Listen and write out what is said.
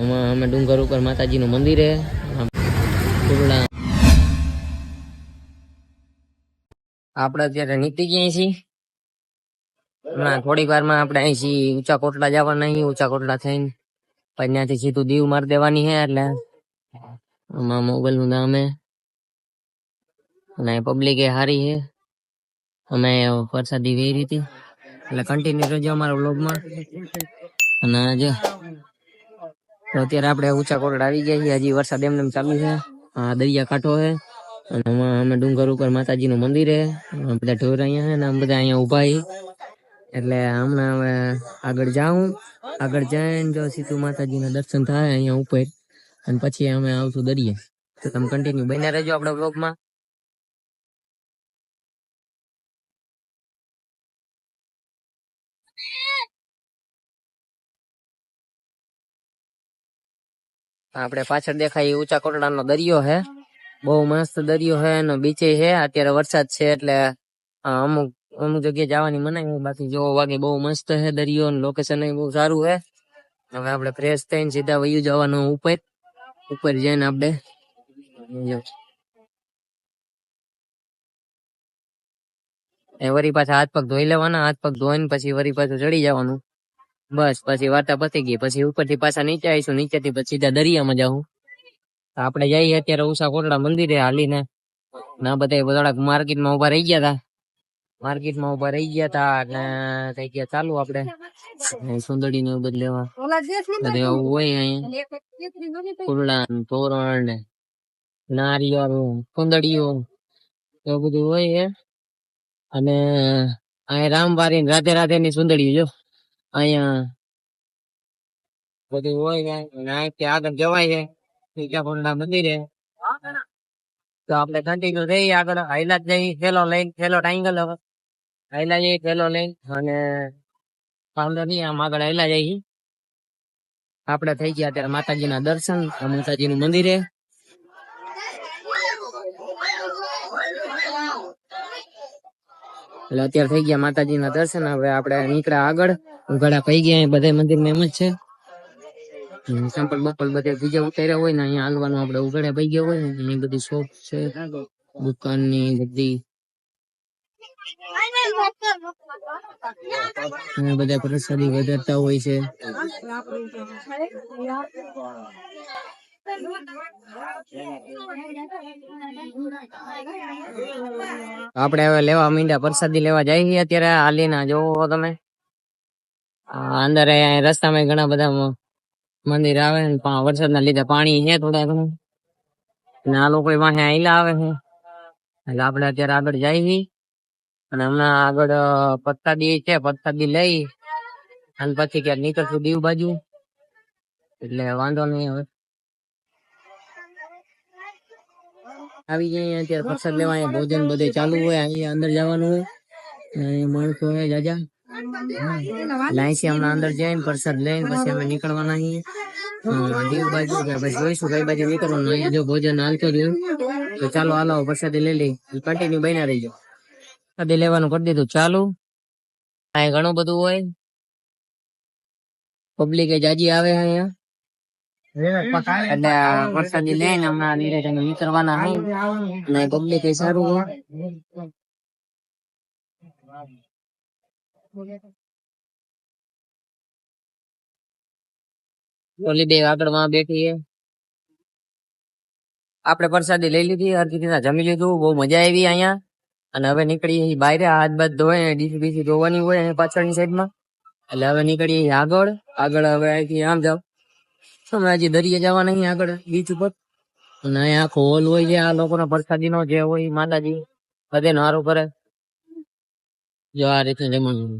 અમે ડુંગર ઉપર માતાજીનું મંદિર હે આપણે અત્યારે નીકળી ગયા છીએ. હમણાં થોડીક વારમાં આપણે અહીં છીએ ઊંચા કોટલા જવાના, અહીં ઊંચા કોટલા થઈને પછી ત્યાંથી સીધું દીવ માર દેવાની છે એટલે આમાં મોબાઈલનું નામ હે અને પબ્લિક એ સારી છે. અમે વરસાદી વેરી હતી. એટલે કન્ટિન્યુ રહેજો અમારા વ્લોગમાં અને આજે અત્યારે આપણે ઊંચા કોટડા આવી ગયા છીએ. હજી વરસાદ એમને એમ ચાલુ છે. આ દરિયા કાંઠો છે. અને અમે ડુંગર ઉપર માતાજીનું મંદિર છે. બધા ઢોર અહીંયા છે ને બધા અહીંયા ઊભા એટલે હમણાં હવે આગળ જાઉં. આગળ જઈને જો સીધું માતાજીના દર્શન થાય અહીંયા ઉપર. અને પછી અમે આવશું દરિયે. તો તમે કન્ટિન્યુ બન્યા રહેજો આપણા બ્લોગમાં આપણે પાછળ દેખાય ઊંચા કોટડાનો દરિયો છે. બહુ મસ્ત દરિયો છે અને બીચે છે. અત્યારે વરસાદ છે એટલે અમુક અમુક જગ્યાએ જવાની મનાઈ બાકી જો વાગે બહુ મસ્ત છે દરિયો લોકેશન બહુ સારું છે. હવે આપણે ફ્રેશ થઈને સીધા વયું જવાનું ઉપર ઉપર જઈને આપણે એ વરી પાછા હાથ પગ ધોઈ લેવાના, હાથ પગ ધોઈને પછી વરી પાછું ચડી જવાનું. બસ, પછી વાર્તા પતી ગઈ. પછી ઉપરથી પાછા નીચે આવીશું. નીચેથી પછી સીધા દરિયામાં જાઉં. આપણે જઈએ અત્યારે ઉષા કોટડા મંદિરે હાલીને. ના બધા બધા માર્કેટમાં ઊભા રહી ગયા હતા માર્કેટમાં ઊભા રહી ગયા હતા અને થઈ ગયા ચાલુ આપણે. સુંદડી ને બધું લેવા. બધું એવું હોય અહીંયા. કુરડા તોરણ ને નારિયેળ સુંદડીઓ એવું બધું હોય અને અહીંયા રામવારી રાધે રાધે ની સુંદડીઓ જો. અહીંયા. બધું હોય ને અહીંથી આગળ જવાય છે બીજા ફૂલના મંદિરે. તો આપણે કન્ટિન્યુ રહી આગળ. હાઈલા જ જઈ થેલો લઈને થેલો ટાઈંગલ હાઈલા જઈ થેલો લઈને અને વાંધો નહીં આમ આગળ હાઈલા જઈ. આપણે થઈ ગયા અત્યારે માતાજીના દર્શન આ માતાજીનું મંદિરે. એટલે અત્યારે થઈ ગયા માતાજીના દર્શન હવે આપણે નીકળ્યા આગળ. ઉઘાડા પઈ ગયા બધા મંદિર એમ જ છે. સંપલ બપલ બધે બીજા ઉતાર્યા હોય ને અહીંયા હાલવાનું આપણે ઉઘાડા પઈ ગયા હોય ને એની બધી શોપ છે દુકાનની બધી બધા પ્રસાદી વધારતા હોય છે. આપણે હવે લેવા મીંડા પ્રસાદી લેવા જઈએ અત્યારે અત્યારે હાલીના, જોવો તમે. અંદર રસ્તામાં ઘણા બધા મંદિર આવે ને વરસાદના લીધે પાણી છે થોડા ઘણું. અને આ લોકો વાહે આયલા આવે છે. એટલે આપણે અત્યારે આગળ જઈએ અને હમણાં આગળ પત્તાદી છે, પત્તાદી લઈ. અને પછી ક્યાંક નીકળશું દીવ બાજુ. એટલે વાંધો નહીં હવે. આવી જાય અત્યારે પ્રસાદ લેવા, અહીંયા ભોજન બધે ચાલુ હોય, અહીંયા અંદર જવાનું હોય. માણસો હોય, જાજા. લાઈસી હમણાં અંદર જઈને પ્રસાદ લઈને પછી અમે નીકળવાના છીએ. દીવ બાજુ પછી જોઈશું કઈ બાજુ નીકળવાનું અહીંયા જો ભોજન હાલતો રહ્યું તો ચાલો, હાલો પ્રસાદી લઈ લઈ કન્ટિન્યુ બન્યા રહીજો. પ્રસાદી લેવાનું કરી દીધું. ચાલુ. અહીંયા ઘણું બધું હોય. પબ્લિક જાજી આવે અહીંયા. એટલે આ પ્રસાદી લઈને હમણાં નીરજ અમે નીકળવાના હોય અને પબ્લિક સારું હોય. આપણે પ્રસાદી લઈ લીધી અર્ધી જમી લીધું, બહુ મજા આવી અહીંયા. અને હવે નીકળીએ છીએ બહાર હાથ બાથ ધોય ડીસી બીસી ધોવાની હોય અહીં પાછળની સાઈડમાં. એટલે હવે નીકળીએ આગળ. આગળ હવે અહીંથી આમ જાવ અમે હજી દરિયા જવા નહીં આગળ, બીચ ઉપર. અને અહીંયા આખો હોલ હોય છે, આ લોકોનો પ્રસાદી નો જે હોય માતાજી. બધે નારો કરે. જો આ રીતે જમવાનું